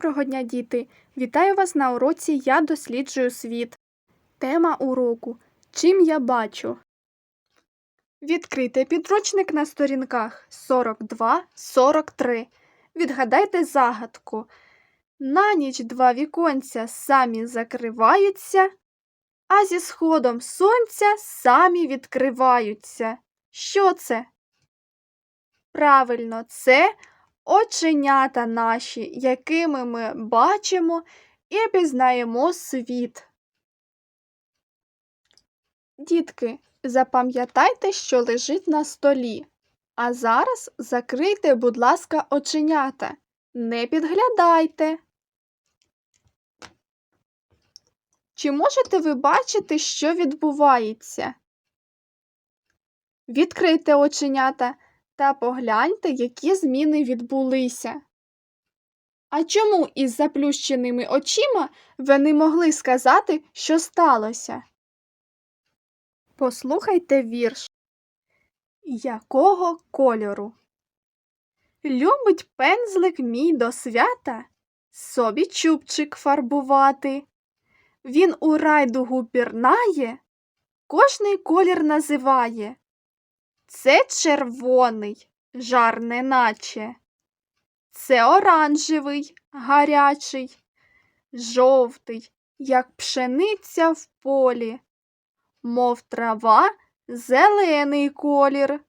Доброго дня, діти! Вітаю вас на уроці Я досліджую світ. Тема уроку Чим я бачу? Відкрийте підручник на сторінках 42-43. Відгадайте загадку. На ніч два віконця самі закриваються, а зі сходом сонця самі відкриваються. Що це? Правильно, це оченята наші, якими ми бачимо і пізнаємо світ. Дітки, запам'ятайте, що лежить на столі. А зараз закрийте, будь ласка, оченята. Не підглядайте. Чи можете ви бачити, що відбувається? Відкрийте оченята та погляньте, які зміни відбулися. А чому із заплющеними очима ви не могли сказати, що сталося? Послухайте вірш. Якого кольору? Любить пензлик мій до свята собі чубчик фарбувати. Він у райдугу пірнає, кожний колір називає. Це червоний, жар неначе. Це оранжевий, гарячий, жовтий, як пшениця в полі, мов трава зелений колір,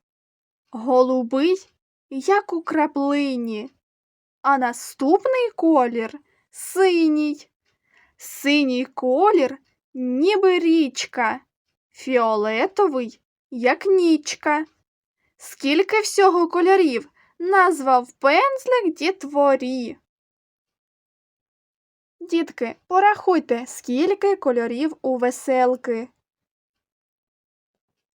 голубий, як у краплині, а наступний колір синій. Синій колір, ніби річка, фіолетовий, як нічка. Скільки всього кольорів назвав пензлик дітворі. Дітки, порахуйте, скільки кольорів у веселки.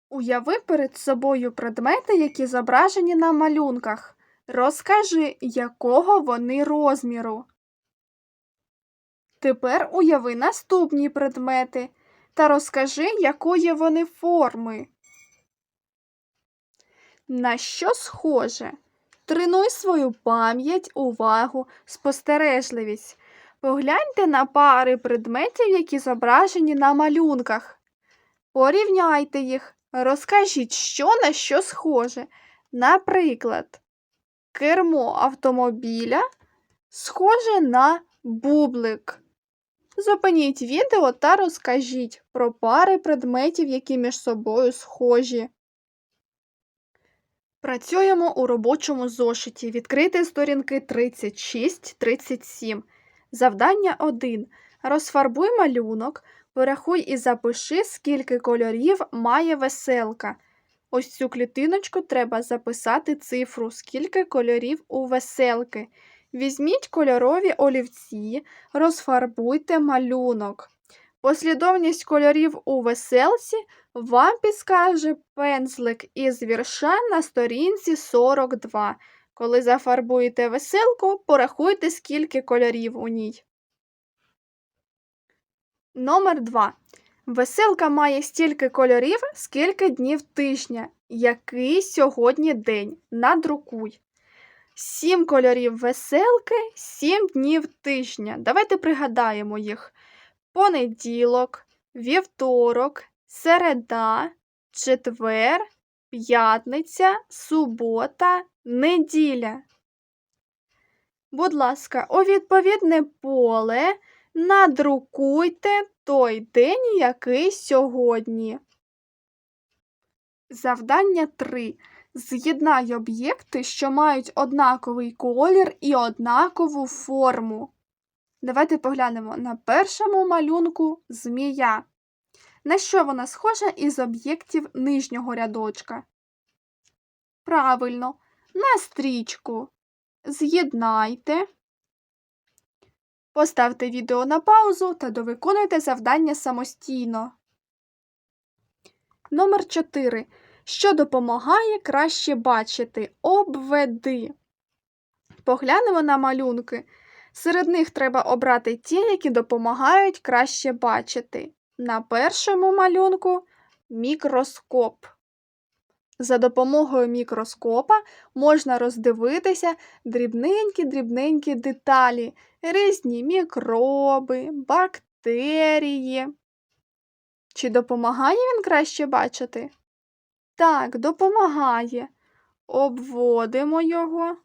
Уяви перед собою предмети, які зображені на малюнках. Розкажи, якого вони розміру. Тепер уяви наступні предмети та розкажи, якої вони форми. На що схоже? Тренуй свою пам'ять, увагу, спостережливість. Погляньте на пари предметів, які зображені на малюнках. Порівняйте їх, розкажіть, що на що схоже. Наприклад, кермо автомобіля схоже на бублик. Зупиніть відео та розкажіть про пари предметів, які між собою схожі. Працюємо у робочому зошиті. Відкрити сторінки 36-37. Завдання 1. Розфарбуй малюнок. Порахуй і запиши, скільки кольорів має веселка. Ось цю клітиночку треба записати цифру, скільки кольорів у веселки. Візьміть кольорові олівці, розфарбуйте малюнок. Послідовність кольорів у веселці вам підскаже пензлик із вірша на сторінці 42. Коли зафарбуєте веселку, порахуйте, скільки кольорів у ній. Номер 2. Веселка має стільки кольорів, скільки днів тижня. Який сьогодні день? Надрукуй. Сім кольорів веселки, сім днів тижня. Давайте пригадаємо їх. Понеділок, вівторок, середа, четвер, п'ятниця, субота, неділя. Будь ласка, у відповідне поле надрукуйте той день, який сьогодні. Завдання 3. З'єднай об'єкти, що мають однаковий колір і однакову форму. Давайте поглянемо на першому малюнку змія. На що вона схожа із об'єктів нижнього рядочка? Правильно, на стрічку. З'єднайте. Поставте відео на паузу та довиконуйте завдання самостійно. Номер 4. Що допомагає краще бачити? Обведи. Поглянемо на малюнки. Серед них треба обрати ті, які допомагають краще бачити. На першому малюнку мікроскоп. За допомогою мікроскопа можна роздивитися дрібненькі-дрібненькі деталі, різні мікроби, бактерії. Чи допомагає він краще бачити? Так, допомагає. Обводимо його.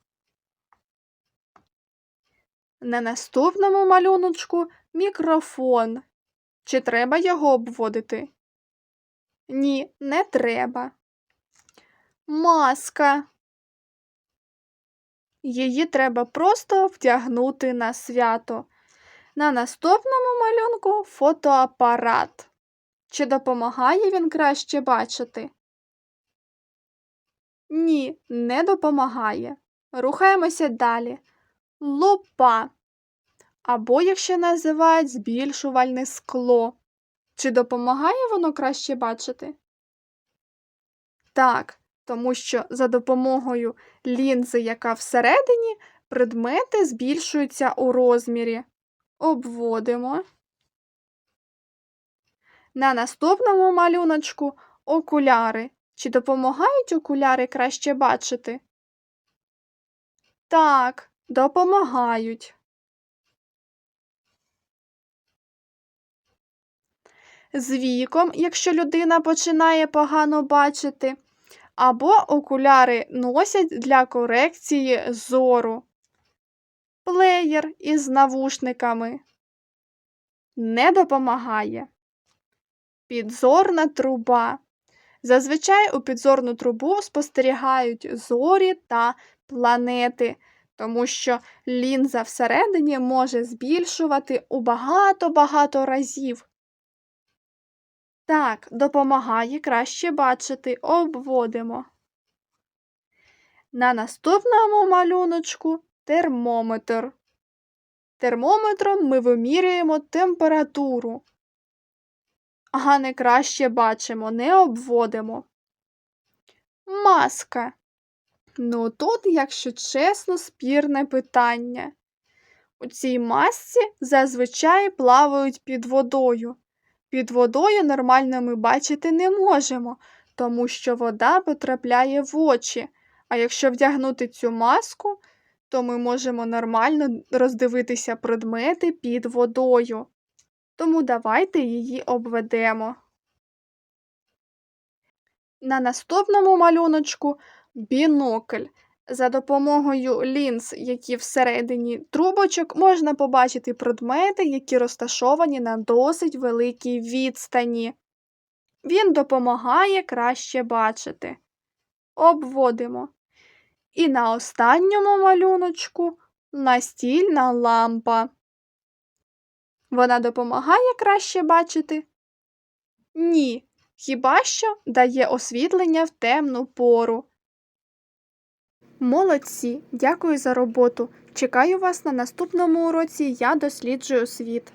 На наступному малюночку мікрофон. Чи треба його обводити? Ні, не треба. Маска. Її треба просто вдягнути на свято. На наступному малюнку фотоапарат. Чи допомагає він краще бачити? Ні, не допомагає. Рухаємося далі. Лупа. Або, як ще називають, збільшувальне скло. Чи допомагає воно краще бачити? Так, тому що за допомогою лінзи, яка всередині, предмети збільшуються у розмірі. Обводимо. На наступному малюночку окуляри. Чи допомагають окуляри краще бачити? Так, допомагають. З віком, якщо людина починає погано бачити, або окуляри носять для корекції зору. Плеєр із навушниками не допомагає. Підзорна труба. Зазвичай у підзорну трубу спостерігають зорі та планети, тому що лінза всередині може збільшувати у багато-багато разів. Так, допомагає краще бачити, обводимо. На наступному малюночку термометр. Термометром ми вимірюємо температуру. А не краще бачимо, не обводимо. Маска. Ну тут, якщо чесно, спірне питання. У цій масці зазвичай плавають під водою. Під водою нормально ми бачити не можемо, тому що вода потрапляє в очі. А якщо вдягнути цю маску, то ми можемо нормально роздивитися предмети під водою. Тому давайте її обведемо. На наступному малюночку бінокль. За допомогою лінз, які всередині трубочок, можна побачити предмети, які розташовані на досить великій відстані. Він допомагає краще бачити. Обводимо. І на останньому малюночку настільна лампа. Вона допомагає краще бачити? Ні. Хіба що дає освітлення в темну пору. Молодці, дякую за роботу. Чекаю вас на наступному уроці Я досліджую світ.